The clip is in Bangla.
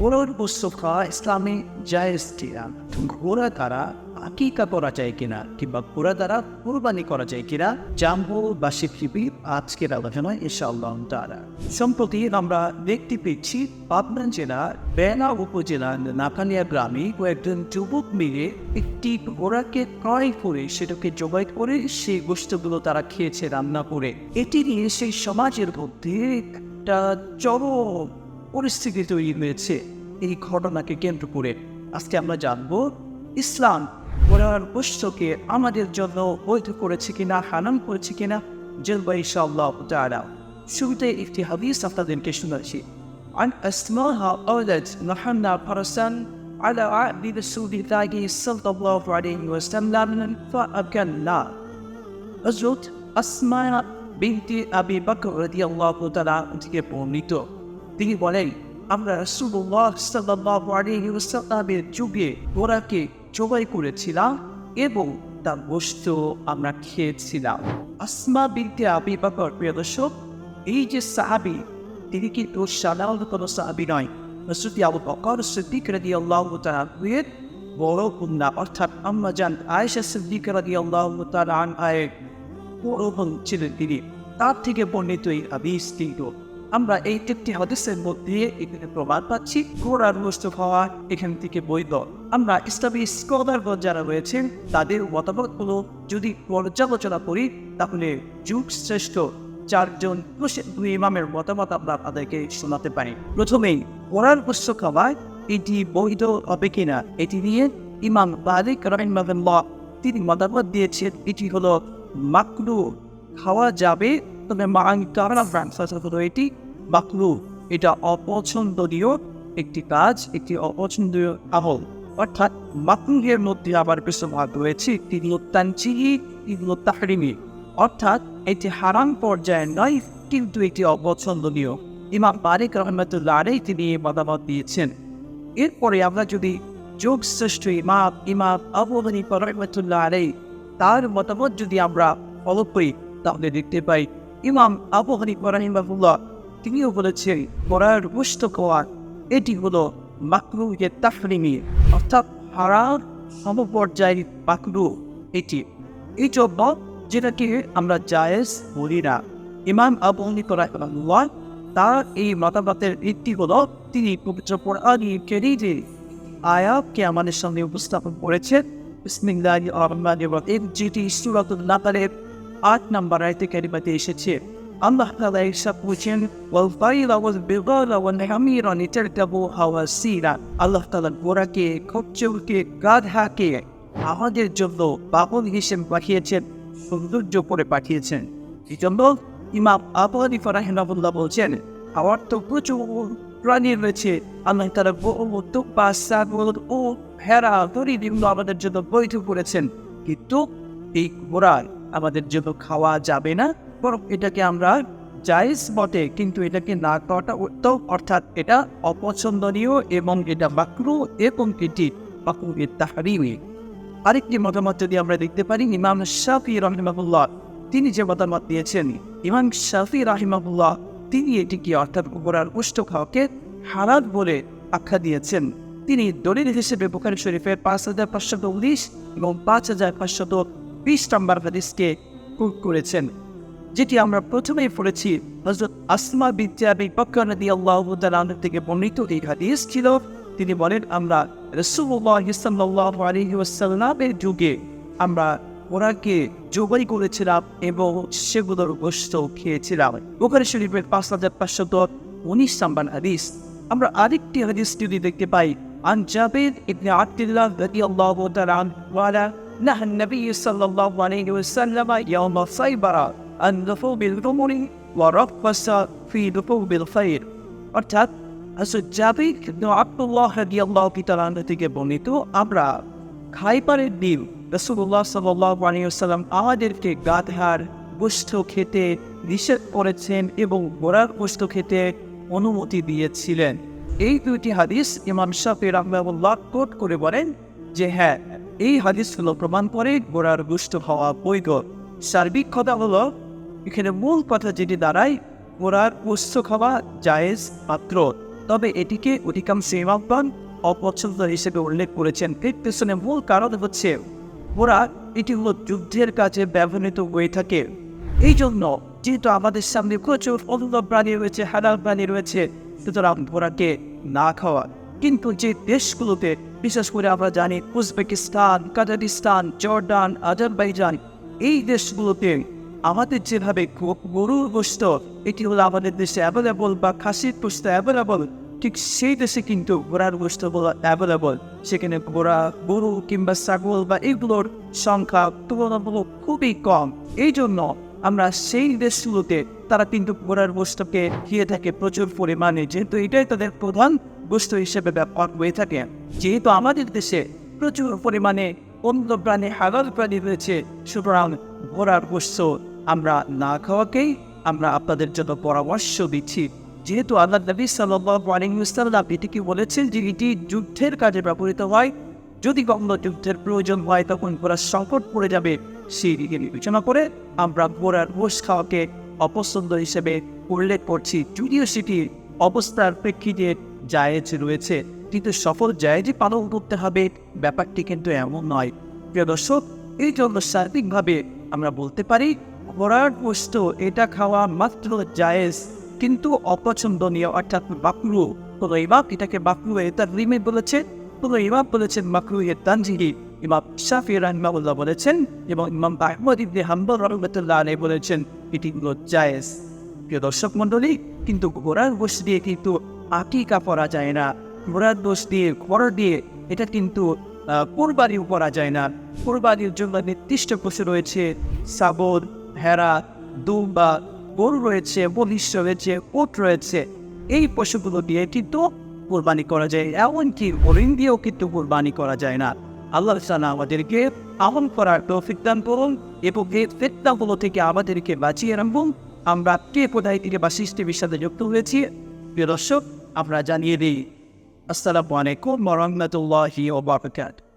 ঘোড়ার খাওয়া ইসলামে ঘোড়া দ্বারা আকিকা করা যায় কিনা কিংবা ঘোড়া দ্বারা কোরবানি করা যায় কিনা জাম্বু বা শিবলিপি আজকের আলোচনায় ইনশাআল্লাহ তারা সম্প্রতি আমরা দেখতে পেয়েছি পাবনা জেলার বেলা উপজেলার নাকানিয়া গ্রামে কয়েকজন যুবক মিলে একটি ঘোড়াকে ক্রয় করে সেটাকে জবাই করে সেই গোষ্ঠগুলো তারা খেয়েছে রান্না করে। এটি নিয়ে সেই সমাজের মধ্যে একটা চরম পরিস্থিতি তৈরি হয়েছে এই ঘটনাকে কেন্দ্র করে আজকে আমরা জানবো ইসলাম ঘোড়ার গোষ্ঠকে আমাদের জন্য বৈধ করেছে কিনা হানাম করেছে কিনা জলবা ইনশাআল্লাহ তাআলা শুরুতে একটি হাদিস আপনাদেরকে শোনাচ্ছি عن أسماها قالت نحن فرسا على عهد رسول الله صلى الله عليه وسلم فأكلنا হজরত আসমা বিনতি আবি বকর রাদিয়াল্লাহু তাআলা থেকে বর্ণিত তিনি বলেন, আমরা ওয়াসাল্লামের যুগে ঘোড়াকে জবাই করেছিলাম এবং তার গোশত আমরা খেয়েছিলাম। আসমা বিনতি আবি বকর, প্রিয় দর্শক, এই যে সাহাবী, তিনি কিন্তু সাধারণ কোনো সাহাবী নয়। রসুতি আবু বকর সিদ্দিক রাদিয়াল্লাহু তাআলা বড় কন্যা, অর্থাৎ আম্মা জান আয়েশা সিদ্দিক রাদিয়াল্লাহু তাআলা আনহায়ের বড় বোন ছিলেন তিনি। তার থেকে বর্ণিত এই হাদিস কিন্তু আমরা এই একটি হাদিসের মধ্যে এখানে প্রমাণ পাচ্ছি ঘোড়ার গোস্ত হওয়া এখান থেকে বৈধ। আমরা ইসলামী স্কলার যারা রয়েছেন, তাদের মতামত মতামতগুলো যদি পর্যালোচনা করি, তাহলে যুগ শ্রেষ্ঠ চারজন দুই ইমামের মতামত আমরা তাদেরকে শোনাতে পারি। প্রথমেই ঘোড়ার গোস্ত খাওয়া এটি বৈধ হবে কিনা, এটি নিয়ে ইমাম বালিক রহিমাল্লাহ তিনি মতামত দিয়েছেন, এটি হলো মাকলু খাওয়া যাবে তবে মাংকারা হলো এটি মাকলু এটা অপছন্দনীয় একটি কাজ, একটি অপছন্দনীয় আমল। অর্থাৎ মাকলুহের মধ্যে আবার কিছু ভাগ রয়েছে একটি তানচিহি তাহরিমি অর্থাৎ এটি হারাম পর্যায়ে নয়, কিন্তু এটি অপছন্দনীয়। ইমাম বারিক রহমতুল্লাহ আলাই তিনি এই মতামত দিয়েছেন। এরপরে আমরা যদি যোগ শ্রেষ্ঠ ইমাম ইমাম আবু হানিফা রহমতুল্লাহ তার মতামত যদি আমরা ফলো করি, তাহলে দেখতে পাই ইমাম আবু হানিফা রহিমাহুল্লাহ, তিনিও বলেছেন পড়ার গোষ্ঠ খাওয়া এটি হলো মাকরুহে তাহরিমি, অর্থাৎ হারাম সমপর্যায়ের মাকরু এটি। এই জন্য যেটাকে আমরা জায়েজ বলি না। ইমাম আবু হানিফা রহিমাহুল্লাহ, তার এই মতামতের ভিত্তি হলো তিনি পবিত্র কোরআনী কেরিজে আয়াতকে আমাদের সামনে উপস্থাপন করেছেন। বিসমিল্লাহি রহমানির রহিম, যেটি সূরাতুল নাকালের আট নম্বর আয়াতে কারিমাতে এসেছে আল্লাহ তাআলা ইরশাদ করেছেন ওয়াল ফাইলা ওয়াল বিগালা হামিরা লিতারকাবুহা ওয়া সিরা আল্লাহ তাআলা ঘোড়াকে খচ্চরকে গাধাকে আমাদের জন্য বাহন হিসেবে পাঠিয়েছেন সৌন্দর্য করে পাঠিয়েছেন এই জন্য ইমাম আবু হানিফা বলছেন আমার তো প্রচুর প্রাণী রয়েছে আল্লাহ তারা তুপা সাগর ও ভেড়া দড়ি এগুলো আমাদের জন্য বৈধ করেছেন কিন্তু এই ঘোড়া আমাদের জন্য খাওয়া যাবে না। বরং এটাকে আমরা জায়েজ বটে, কিন্তু এটাকে না করাটা উত্তম। অর্থাৎ এটা অপছন্দনীয় এবং এটা বাকরু এবং এটি তাহারিমি। আরেকটি মতামত যদি আমরা দেখতে পারি, ইমাম শাফি রহমাহুল্লাহ তিনি যে মতামত দিয়েছেন, ইমাম শাফি রাহিমাহুল্লাহ তিনি এটিকে অর্থাৎ গোড়ার উষ্ট খাওয়াকে হারাত বলে আখ্যা দিয়েছেন। তিনি দলিল হিসেবে বুখারি শরীফের পাঁচ হাজার পাঁচশত উনিশ এবং পাঁচ হাজার পাঁচশত বিশ নম্বর হাদিসকে কুক করেছেন, যেটি আমরা প্রথমেই পড়েছি হজরত আসমা বিদ্যা বিপক্ষানদী আল্লাহ থেকে বর্ণিত এই হাদিস ছিল। তিনি বলেন, আমরা রসুল্লাহ ইসাল্লাহ আলহিউসাল্লামের যুগে আমরা ওনাকে জোগাই করেছিলাম এবং সেগুলোর গোষ্ঠ খেয়েছিলাম। বোখারি শরীফের পাঁচ হাজার পাঁচশো দশ উনিশ সাম্বান হাদিস। আমরা আরেকটি হাদিস যদি দেখতে পাই, আন জাবেদ ইবনে আবদুল্লাহ রাদিয়াল্লাহু তাআলা الله تعالى عنه قال نهى النبي صلى الله عليه وسلم يوم خيبر عن لحوم الغمر ورخص في لحوم الخير অর্থাৎ হযরত জাবির ইবনে আব্দুল্লাহ রাদিয়াল্লাহু তাআলা আনহু থেকে বর্ণিত আমরা খাইবারের দিন রসুল্লাহ সাল্লাম আমাদেরকে গাধার গোষ্ঠ খেতে নিষেধ করেছেন এবং ঘোড়ার গোষ্ঠ খেতে অনুমতি দিয়েছিলেন এই দুইটি হাদিস ইমাম শাফি রহমাউল্লাহ কোট করে বলেন যে হ্যাঁ এই হাদিসগুলো প্রমাণ করে ঘোড়ার গোষ্ঠ হওয়া বৈধ। সার্বিক কথা হলো, এখানে মূল কথা যেটি দাঁড়ায় ঘোড়ার গোষ্ঠ খাওয়া জায়েজ মাত্র। তবে এটিকে অধিকাংশ ইমামগণ অপছন্দ হিসেবে উল্লেখ করেছেন। এর পেছনে মূল কারণ হচ্ছে ওরা এটি হলো যুদ্ধের কাজে ব্যবহৃত হয়ে থাকে। এই জন্য যেহেতু আমাদের সামনে প্রচুর অন্য প্রাণী রয়েছে, হালাল প্রাণী রয়েছে, সুতরাং ঘোড়াকে না খাওয়া কিন্তু যে দেশগুলোতে, বিশেষ করে আমরা জানি উজবেকিস্তান, কাজাকিস্তান, জর্ডান, আজারবাইজান, এই দেশগুলোতে আমাদের যেভাবে গরুর গোস্ত এটি হলো আমাদের দেশে অ্যাভেলেবল বা খাসির গোস্ত অ্যাভেলেবল ঠিক সেই দেশে কিন্তু ঘোড়ার গোস্ত বলা অ্যাভেলেবল সেখানে ঘোড়া, গরু কিংবা ছাগল বা এগুলোর সংখ্যা তুলনামূলক খুবই কম। এই জন্য আমরা সেই দেশগুলোতে তারা কিন্তু ঘোড়ার গোস্তকে খেয়ে থাকে প্রচুর পরিমাণে, যেহেতু এটাই তাদের প্রধান গোস্ত হিসেবে ব্যবহার হয়ে থাকে। যেহেতু আমাদের দেশে প্রচুর পরিমাণে অন্য প্রাণী হালাল প্রাণী রয়েছে, সুতরাং ঘোড়ার গোস্ত আমরা না খাওয়াকেই আমরা আপনাদের জন্য পরামর্শ দিচ্ছি। যেহেতু আল্লাহ নবী সাল্লাম এটিকে বলেছেন যে এটি যুদ্ধের কাজে ব্যবহৃত হয়? যদি কখনো যুদ্ধের প্রয়োজন হয়, তখন ঘোড়ার সংকট পড়ে যাবে। সেই দিকে বিবেচনা করে আমরা ঘোড়ার গোস খাওয়াকে অপছন্দ হিসেবে উল্লেখ করছি। যদিও সেটি অবস্থার প্রেক্ষিতে জায়েজ রয়েছে। কিন্তু সফল জায়েজই পালন করতে হবে। ব্যাপারটি কিন্তু এমন নয়। প্রিয় দর্শক, এই জন্য সার্বিকভাবে আমরা বলতে পারি ঘোড়ার গোস্ত এটা খাওয়া মাত্র জায়েজ। কিন্তু অপছন্দনীয় অর্থাৎ বাকরু কোনো ইমাম এটাকে বাকরু এটা রিমে বলেছে। কোনো ইমাম বলেছেন মাকরু এর তানজিহি ইমাম শাফি রাহমাউল্লাহ বলেছেন এবং ইমাম আহমদ ইবনে হাম্বল রহমতুল্লাহ আলাই বলেছেন, এটি হলো জায়েজ। প্রিয় দর্শক মণ্ডলী, কিন্তু ঘোড়ার গোশ দিয়ে কিন্তু আকিকা পরা যায় না। ঘোড়ার দোষ দিয়ে ঘোড়া দিয়ে এটা কিন্তু কোরবানিও করা যায় না। কোরবানির জন্য নির্দিষ্ট পশু রয়েছে সাবর ভেড়া, দুম্বা, গরু রয়েছে বলিশ রয়েছে, ওট রয়েছে। এই পশুগুলো দিয়ে কিন্তু কোরবানি করা যায়, এমনকি হরিণ দিয়েও কিন্তু কোরবানি করা যায় না। আল্লাহ সালা আমাদেরকে আমল করার তৌফিক দান করুন এবং এই ফেতনাগুলো থেকে আমাদেরকে বাঁচিয়ে রাখুন। আমরা কে কোথায় থেকে বা সিস্টেমের সাথে যুক্ত হয়েছি? প্রিয় দর্শক আমরা জানিয়ে দিই আসসালামু আলাইকুম রহমতুল্লাহি ওবরাকাতুহু